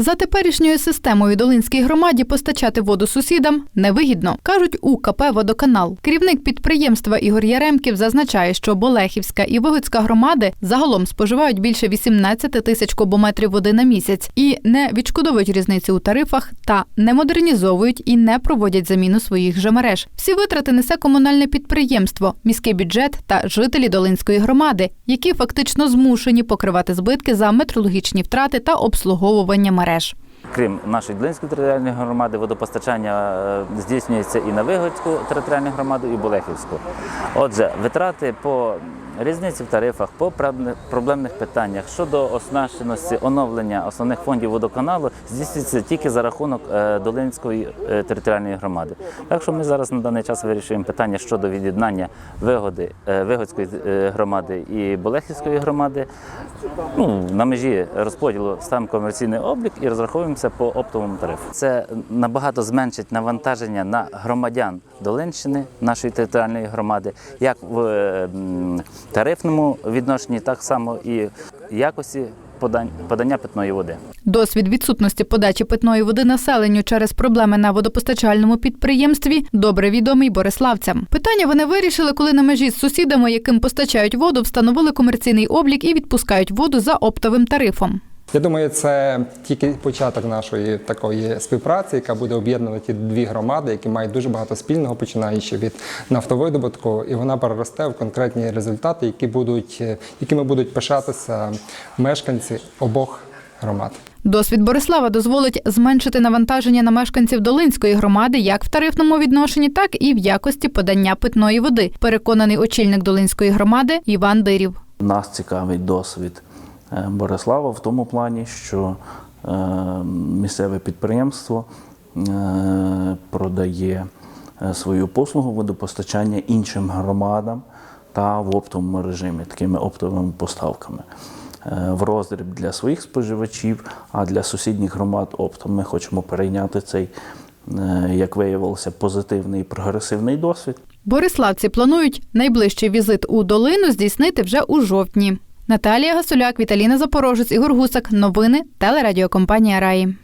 За теперішньою системою Долинській громаді постачати воду сусідам невигідно, кажуть у КП Водоканал. Керівник підприємства Ігор Яремків зазначає, що Болехівська і Вигодська громади загалом споживають більше 18 тисяч кубометрів води на місяць і не відшкодовують різниці у тарифах та не модернізовують і не проводять заміну своїх же мереж. Всі витрати несе комунальне підприємство, міський бюджет та жителі Долинської громади, які фактично змушені покривати збитки за метрологічні втрати та обслуговування мереж. Крім нашої Длинської територіальної громади, водопостачання е, здійснюється і на Вигодську територіальну громаду, і Болехівську. Отже, витрати по різниці в тарифах, по проблемних питаннях щодо оснащеності оновлення основних фондів водоканалу здійснюється тільки за рахунок е, Долинської е, територіальної громади. Так що ми зараз на даний час вирішуємо питання щодо від'єднання Вигоди, е, Вигодської громади і Болехівської громади. Ну, на межі розподілу ставимо комерційний облік і розраховуємося по оптовому тарифу. Це набагато зменшить навантаження на громадян Долинщини, нашої територіальної громади, як в тарифному відношенні, так само і якості подання питної води. Досвід відсутності подачі питної води населенню через проблеми на водопостачальному підприємстві добре відомий бориславцям. Питання вони вирішили, коли на межі з сусідами, яким постачають воду, встановили комерційний облік і відпускають воду за оптовим тарифом. Я думаю, це тільки початок нашої такої співпраці, яка буде об'єднувати ті дві громади, які мають дуже багато спільного, починаючи від нафтовидобутку, і вона переросте в конкретні результати, які будуть, якими будуть пишатися мешканці обох громад. Досвід Борислава дозволить зменшити навантаження на мешканців Долинської громади як в тарифному відношенні, так і в якості подання питної води. Переконаний очільник Долинської громади Іван Дирів. Нас цікавить досвід Борислава в тому плані, що е, місцеве підприємство е, продає е, свою послугу водопостачання іншим громадам та в оптовому режимі, такими оптовими поставками. Е, В роздріб для своїх споживачів, а для сусідніх громад оптом ми хочемо перейняти цей, е, як виявилося, позитивний і прогресивний досвід. Бориславці планують найближчий візит у долину здійснити вже у жовтні. Наталія Гасуляк, Віталіна Запорожець, Ігор Гусак. Новини телерадіокомпанія Раї.